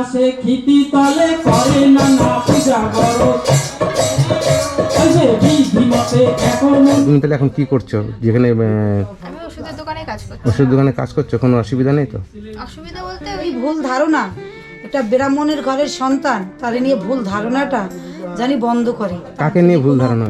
আসে খিতি তলে করে না না পূজা করো। তাহলে এখন কি করছ? যেখানে ওষুধের দোকানে কাজ করছি। ওষুধ দোকানে কাজ করছ? কোনো অসুবিধা নেই তো? অসুবিধা বলতে ওই ভুল ধারণা। এটা ব্রাহ্মণের ঘরের সন্তান তারে নিয়ে ভুল ধারণাটা জানি বন্ধ করে। কাকে নিয়ে ভুল ধারণা?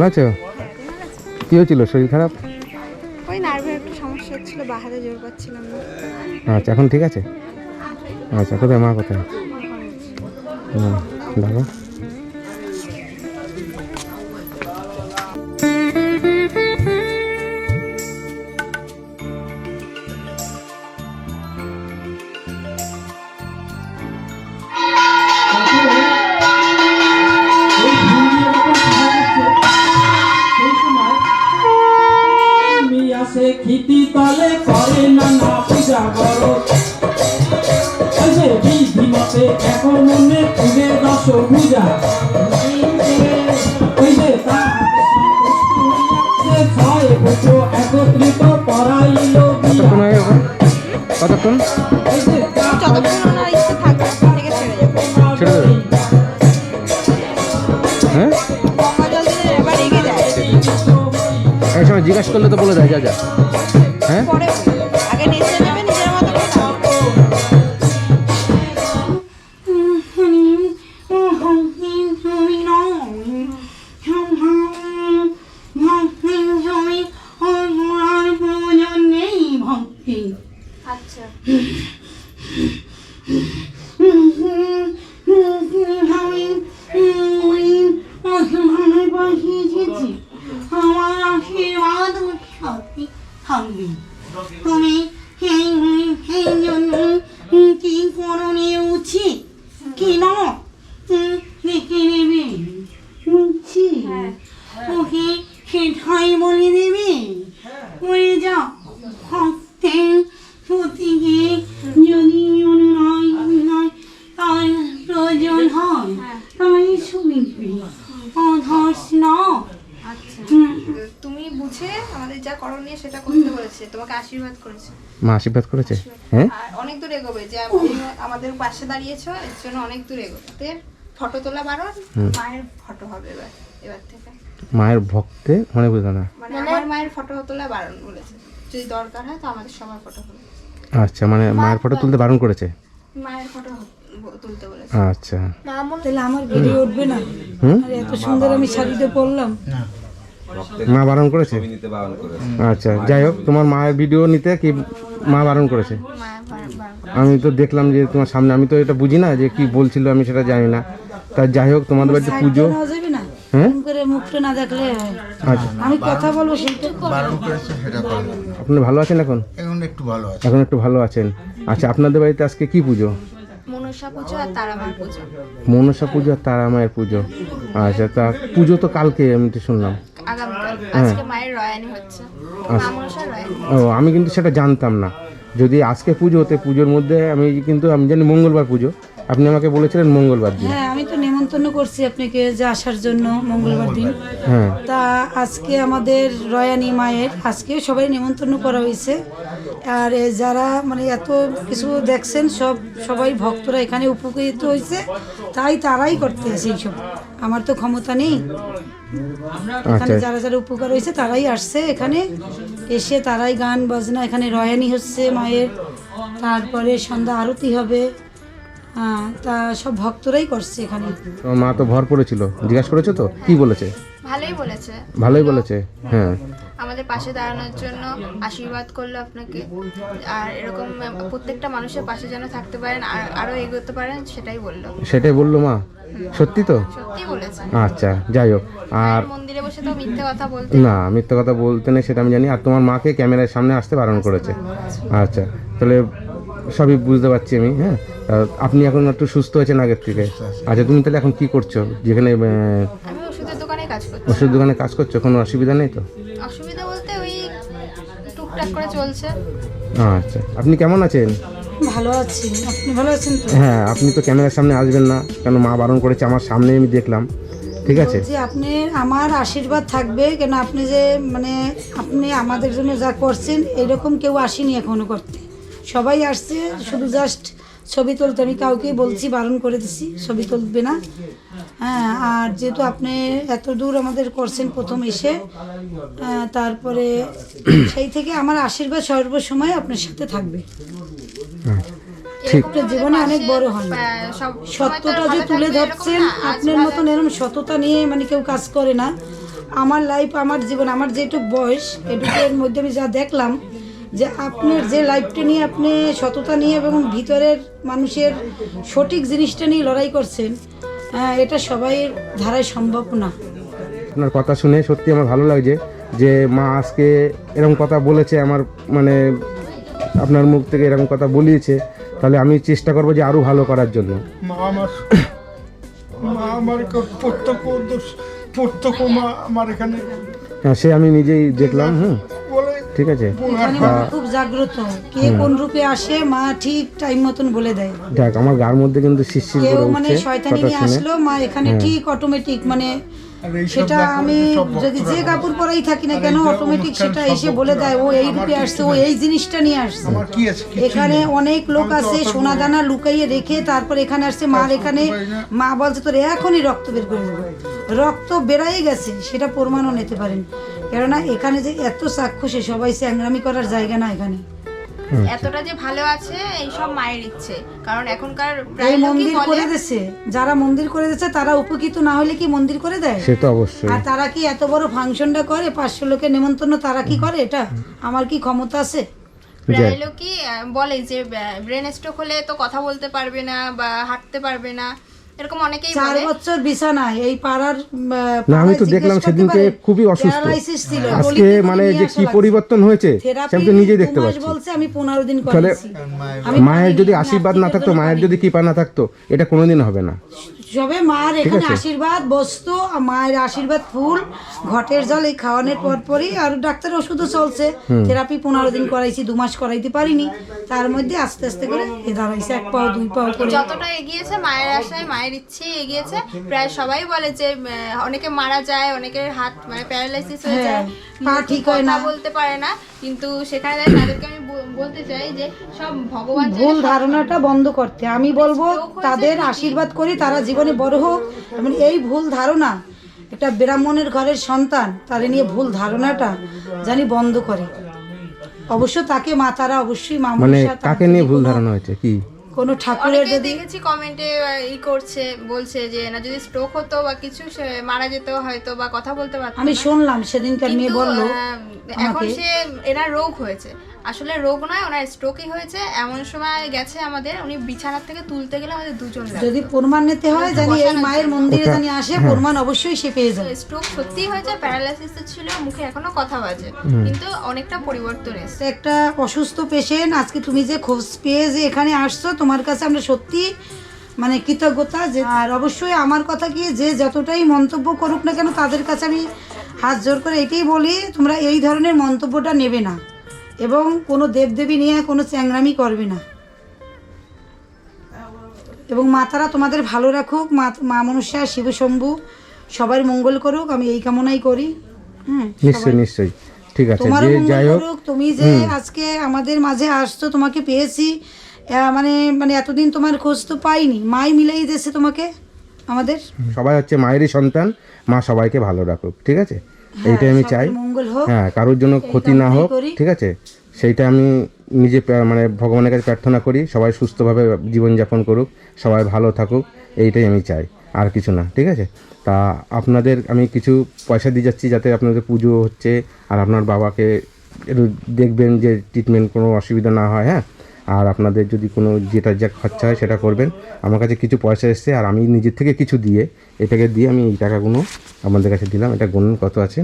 ভালো আছো? কি হয়েছিল শরীর খারাপ? ওই নার্ভের একটু সমস্যা হচ্ছিল বাহারে জোর পাচ্ছিলাম না। আচ্ছা এখন ঠিক আছে? আচ্ছা কোথায় মা কোথায়? হুম আসে খিতি তলে করে না না পূজা করো। বিধি মতে এখন মনে তুলে দশ পূজা। ওই যে তার ছয় বছর একত্রিত বিয়া। কতক্ষণ জিজ্ঞাসা করলে তো বলে দেয় যা যা। হ্যাঁ? তুমি আমাদের যা করণীয় সেটা করতে বলেছে তোমাকে আশীর্বাদ করেছে। মা আশীর্বাদ করেছে? হ্যাঁ? অনেক দূর এগোবে যে আমাদের পাশে দাঁড়িয়েছো এর জন্য অনেক দূর এগোতে ফটো তোলা বারণ মায়ের ফটো হবে এবার এবার থেকে। মায়ের ভক্তে মনে বুঝলো না? মানে আমার মায়ের ফটো তোলা বারণ বলেছে। যদি দরকার হয় তো আমাদের সবার ফটো হবে। আচ্ছা মানে মায়ের ফটো তুলতে বারণ করেছে? মায়ের ফটো তুলতে বলেছে। আচ্ছা। তাহলে আমার ভিডিও উঠবে না? হুম? আর এত সুন্দর আমি শাড়িতে পরলাম। মা বারণ করেছে? আচ্ছা যাই হোক তোমার মায়ের ভিডিও নিতে কি মা বারণ করেছে? আমি তো দেখলাম যে তোমার সামনে আমি তো এটা বুঝি না যে কি বলছিল আমি সেটা জানি না। তা যাই হোক তোমাদের বাড়িতে পুজো। হ্যাঁ? এরকম করে মুখটা না দেখলে আচ্ছা। আমি কথা বলব সেইটা বারণ করেছে সেটা করবে আপনি ভালো আছেন এখন? এখন একটু ভালো আছে। এখন একটু ভালো আছেন। আচ্ছা আপনাদের বাড়িতে আজকে কি পুজো? মনসা পুজো আর তারামার পুজো। মনসা পুজো আর তারা মায়ের পুজো। আচ্ছা তা পুজো তো কালকে আমি তো শুনলাম। আগামীকাল। আজকে মায়ের রয়ানি হচ্ছে। রয়ানি। ও আমি কিন্তু সেটা জানতাম না। যদি আজকে পুজো হতে পুজোর মধ্যে আমি কিন্তু আমি জানি মঙ্গলবার পুজো। আপনি আমাকে বলেছিলেন মঙ্গলবার দিন। হ্যাঁ আমি তো নেমন্তন্ন করছি আপনাকে যে আসার জন্য মঙ্গলবার দিন। হ্যাঁ। তা আজকে আমাদের রয়ানি মায়ের আজকে সবাই নেমন্তন্ন করা হয়েছে। আর এ যারা মানে এত কিছু দেখছেন সব সবাই ভক্তরা এখানে উপকৃত হয়েছে। তাই তারাই করতে সেই সব আমার তো ক্ষমতা নেই। এখানে আচ্ছা। যারা যারা উপকার হয়েছে তারাই আসছে এখানে। এসে তারাই গান বাজনা এখানে রয়ানি হচ্ছে মায়ের। তারপরে সন্ধ্যা আরতি হবে। হ্যাঁ, তা সব ভক্তরাই করছে এখানে। মা তো ভর পড়েছিল জিজ্ঞাসা করেছ তো? কি বলেছে? ভালোই বলেছে। ভালোই বলেছে হ্যাঁ। আমাদের পাশে দাঁড়ানোর জন্য আশীর্বাদ করল আপনাকে। আর এরকম প্রত্যেকটা মানুষের পাশে যেন থাকতে পারেন আর আরও এগোতে পারেন সেটাই বলল। সেটাই বলল মা? সত্যি তো? আচ্ছা যাই হোক আর মন্দিরে বসে তো মিথ্যে কথা বলতে না মিথ্যা কথা বলতে নেই সেটা আমি জানি। আর তোমার মাকে ক্যামেরার সামনে আসতে বারণ করেছে। আচ্ছা তাহলে সবই বুঝতে পারছি আমি হ্যাঁ? আপনি এখন একটু সুস্থ হয়েছেন আগের থেকে। আচ্ছা তুমি তাহলে এখন কি করছ? যেখানে আহ, আমি ওষুধের দোকানে কাজ করছি ওষুধ দোকানে কাজ করছ? কোনো অসুবিধা নেই তো? অসুবিধা বলতে ওই টুকটাক করে চলছে। আচ্ছা। আপনি কেমন আছেন? ভালো আছি। আপনি ভালো আছেন তো? হ্যাঁ আপনি তো ক্যামেরার সামনে আসবেন না কেন মা বারণ করেছে? আমার সামনে আমি দেখলাম। ঠিক আছে? বলছি আপনি আমার আশীর্বাদ থাকবে কেন আপনি যে মানে আপনি আমাদের জন্য যা করছেন এরকম কেউ আসেনি এখনও করতে। সবাই আসছে শুধু জাস্ট ছবি তুলতে আমি কাউকে বলছি বারণ করে দিছি ছবি তুলবে না। হ্যাঁ আর যেহেতু আপনি এত দূর আমাদের করছেন প্রথম এসে তারপরে সেই থেকে আমার আশীর্বাদ সর্বসময় আপনার সাথে থাকবে। আপনার জীবনে অনেক বড় হন সত্যটা যে তুলে ধরছেন আপনার মতন এরকম সততা নিয়ে মানে কেউ কাজ করে না। আমার লাইফ আমার জীবন আমার যেটুক বয়স এটুকের মধ্যে আমি যা দেখলাম যে আপনার যে লাইফটা নিয়ে আপনি সততা নিয়ে এবং ভিতরের মানুষের সঠিক জিনিসটা নিয়ে লড়াই করছেন আহ, এটা সবাই ধারায় সম্ভব না। আপনার কথা শুনে সত্যি আমার ভালো লাগছে যে মা আজকে এরকম কথা বলেছে আমার মানে আপনার মুখ থেকে এরকম কথা বলিয়েছে। তাহলে আমি চেষ্টা করব যে আরও ভালো করার জন্য। মা আমার মা আমার প্রত্যক্ষ প্রত্যক্ষ মা আমার এখানে। হ্যাঁ সে আমি নিজেই দেখলাম হুম। বলে ঠিক আছে? খুব জাগ্রত। কে কোন রূপে আসে মা ঠিক টাইম মতন বলে দেয়। দেখ আমার গার মধ্যে কিন্তু শিরশির কেউ করে মানে শয়তানি নিয়ে আসলো মা এখানে ঠিক অটোমেটিক মানে সেটা আমি যদি যে কাপড় পরাই থাকি না কেন অটোমেটিক সেটা এসে বলে দেয় ও এই রূপে আসছে ও এই জিনিসটা নিয়ে আসছে। এখানে অনেক লোক আছে সোনা দানা লুকাইয়ে রেখে তারপর এখানে আসছে মার এখানে মা বলছে তোর এখনই রক্ত বের করে দেবো রক্ত বেড়াই গেছে সেটা প্রমাণও নিতে পারেন। কেননা এখানে যে এত চাক্ষুষে সবাই স্যাংরামি করার জায়গা না এখানে। এতটা যে ভালো আছে এই সব মায়ের ইচ্ছে। কারণ এখনকার প্রায় মন্দির করে দিচ্ছে যারা মন্দির করে দিচ্ছে তারা উপকৃত না হলে কি মন্দির করে দেয়? সে তো অবশ্যই। আর তারা কি এত বড় ফাংশনটা করে? পাঁচশো লোকের নেমন্তন্ন তারা কি করে? এটা আমার কি ক্ষমতা আছে? প্রায় লোকই বলে যে ব্রেন স্ট্রোক হলে তো কথা বলতে পারবে না বা হাঁটতে পারবে না। এরকম অনেকেই চার বছর বিছানায় এই পাড়ার না আমি তো দেখলাম সেদিনকে খুবই অসুস্থ। আজকে মানে যে কি পরিবর্তন হয়েছে আমি তো নিজেই দেখতে পাচ্ছি। বলছে আমি পনেরো দিন করেছি। মায়ের যদি আশীর্বাদ না থাকতো মায়ের যদি কৃপা না থাকতো এটা কোনোদিন হবে না। সবে মার এখানে আশীর্বাদ বস্তু আর মায়ের আশীর্বাদ ফুল ঘটের জল এই খাওয়ানোর পর পরই আর ডাক্তার ওষুধও চলছে। থেরাপি পনেরো দিন করাইছি দু মাস করাইতে পারিনি। তার মধ্যে আস্তে আস্তে করে এ দাঁড়াইছে এক পাও দুই পাও করে। যতটা এগিয়েছে মায়ের আশায় মায়ের ইচ্ছে এগিয়েছে। প্রায় সবাই বলে যে অনেকে মারা যায় অনেকের হাত মানে প্যারালাইসিস হয়ে যায়। হ্যাঁ, পা ঠিক হয় না। বলতে পারে না। কিন্তু সেখানে তাদেরকে আমি বলতে চাই যে সব ভগবান ভুল ধারণাটা বন্ধ করতে। আমি বলব তাদের আশীর্বাদ করি তারা জীবনে বড় হোক। এবং এই ভুল ধারণা একটা ব্রাহ্মণের ঘরের সন্তান তারে নিয়ে ভুল ধারণাটা জানি বন্ধ করে। অবশ্য তাকে মা তারা অবশ্যই মা মানে কাকে নিয়ে ভুল কোনো- ধারণা হয়েছে? কি? কোনো ঠাকুরের যদি দেখেছি কমেন্টে ই করছে বলছে যে না যদি স্ট্রোক হতো বা কিছু সে মারা যেত হয়তো বা কথা বলতে পারতো আমি। শুনলাম সেদিনকার মেয়ে বলল এখন সে এনার রোগ হয়েছে। আসলে রোগ নয় ওনার স্ট্রোকই হয়েছে। এমন সময় গেছে আমাদের উনি বিছানার থেকে তুলতে গেলে আমাদের দুজন যদি প্রমাণ নিতে হয় জানি এই মায়ের মন্দিরে জানি আসে প্রমাণ অবশ্যই সে পেয়ে যাবে। স্ট্রোক সত্যিই হয়েছে প্যারালাইসিস ছিল মুখে এখনও কথা বাজে। কিন্তু অনেকটা পরিবর্তন এসেছে। একটা অসুস্থ পেশেন্ট আজকে তুমি যে খোঁজ পেয়ে যে এখানে আসছো তোমার কাছে আমরা সত্যি মানে কৃতজ্ঞতা যে আর অবশ্যই আমার কথা কি যে যতটাই মন্তব্য করুক না কেন তাদের কাছে আমি হাত জোর করে এটাই বলি তোমরা এই ধরনের মন্তব্যটা নেবে না। এবং কোনো দেবদেবী নিয়ে কোনো চ্যাংরামি করবে না। এবং মাতারা তোমাদের ভালো রাখুক মা মা মনুষ্যা শিবশম্ভু সবার মঙ্গল করুক আমি এই কামনাই করি। হুম নিশ্চয়ই নিশ্চয়ই। ঠিক আছে যে যাই হোক তুমি যে আজকে আমাদের মাঝে আসছো তোমাকে পেয়েছি মানে মানে এতদিন তোমার খোঁজ তো পাইনি। মাই মিলাই দিয়েছে তোমাকে আমাদের। সবাই হচ্ছে মায়েরই সন্তান মা সবাইকে ভালো রাখুক ঠিক আছে? এইটাই আমি চাই। হ্যাঁ কারোর জন্য ক্ষতি না হোক ঠিক আছে? সেইটা আমি নিজে মানে ভগবানের কাছে প্রার্থনা করি সবাই সুস্থভাবে জীবনযাপন করুক সবাই ভালো থাকুক এইটাই আমি চাই আর কিছু না ঠিক আছে? তা আপনাদের আমি কিছু পয়সা দিয়ে যাচ্ছি যাতে আপনাদের পুজো হচ্ছে আর আপনার বাবাকে একটু দেখবেন যে ট্রিটমেন্ট কোনো অসুবিধা না হয় হ্যাঁ? আর আপনাদের যদি কোনো যেটা যা খরচা হয় সেটা করবেন। আমার কাছে কিছু পয়সা এসছে আর আমি নিজের থেকে কিছু দিয়ে এটাকে দিয়ে আমি এই টাকাগুলো আপনাদের কাছে দিলাম। এটা গুনুন কত আছে?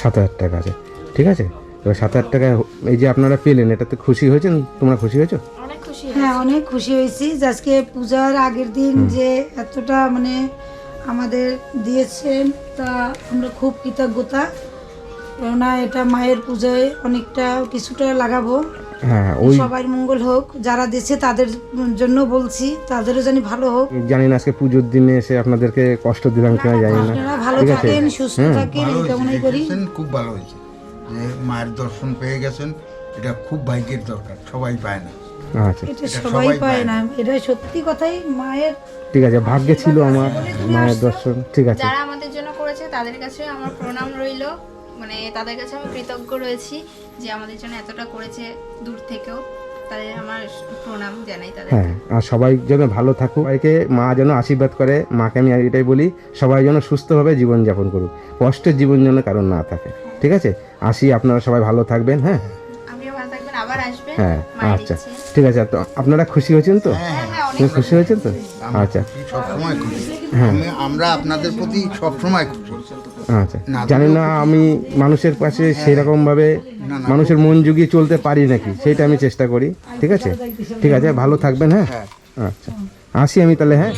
সাত হাজার টাকা আছে। ঠিক আছে? এবার সাত হাজার টাকা এই যে আপনারা পেলেন এটাতে খুশি হয়েছেন? তোমরা খুশি হয়েছো? খুশি হ্যাঁ অনেক খুশি হয়েছি। যে আজকে পূজার আগের দিন যে এতটা মানে আমাদের দিয়েছেন তা আমরা খুব কৃতজ্ঞতা। কেননা এটা মায়ের পুজোয় অনেকটা কিছুটা লাগাবো। হ্যাঁ ওই সবার মঙ্গল হোক যারা দিচ্ছে তাদের জন্য বলছি তাদেরও জানি ভালো হোক। জানি না আজকে পুজোর দিনে এসে আপনাদেরকে কষ্ট দিলাম কিনা জানি না। আপনারা ভালো ঠিক আছে। থাকেন সুস্থ হ্যাঁ। থাকেন এই কামনাই করি। খুব ভালো হয়েছে। যে মায়ের দর্শন পেয়ে গেছেন এটা খুব ভাগ্যের দরকার সবাই পায় না। আচ্ছা। এটা সবাই পায় না। এটা সত্যি কথাই মায়ের ঠিক আছে ভাগ্যে ছিল আমার মায়ের দর্শন। ঠিক আছে। যারা আমাদের জন্য করেছে তাদের কাছে আমার প্রণাম রইল। মানে তাদের কাছে আমি কৃতজ্ঞ রয়েছি যে আমাদের জন্য এতটা করেছে দূর থেকেও। তাদের আমার প্রণাম জানাই তাদের। হ্যাঁ আর সবাই যেন ভালো থাকুক। সবাইকে মা যেন আশীর্বাদ করে। মাকে আমি এটাই বলি সবাই যেন সুস্থভাবে জীবনযাপন করুক। কষ্টের জীবন যেন কারণ না থাকে। ঠিক আছে? আসি আপনারা সবাই ভালো থাকবেন হ্যাঁ? আপনিও ভালো থাকবেন। আবার আসবেন হ্যাঁ আচ্ছা। ঠিক আছে তো আপনারা খুশি হয়েছেন তো? হ্যাঁ হ্যাঁ তুমি খুশি হয়েছেন তো? আচ্ছা। সবসময় খুশি। হ্যাঁ। আমরা আপনাদের প্রতি সবসময় খুশি। আচ্ছা। জানি না আমি মানুষের পাশে সেরকম ভাবে না, না। মানুষের মন জুগিয়ে চলতে পারি নাকি? সেটা আমি চেষ্টা করি। ঠিক আছে? ঠিক আছে ভালো থাকবেন হ্যাঁ। আচ্ছা। আসি আমি তাহলে হ্যাঁ?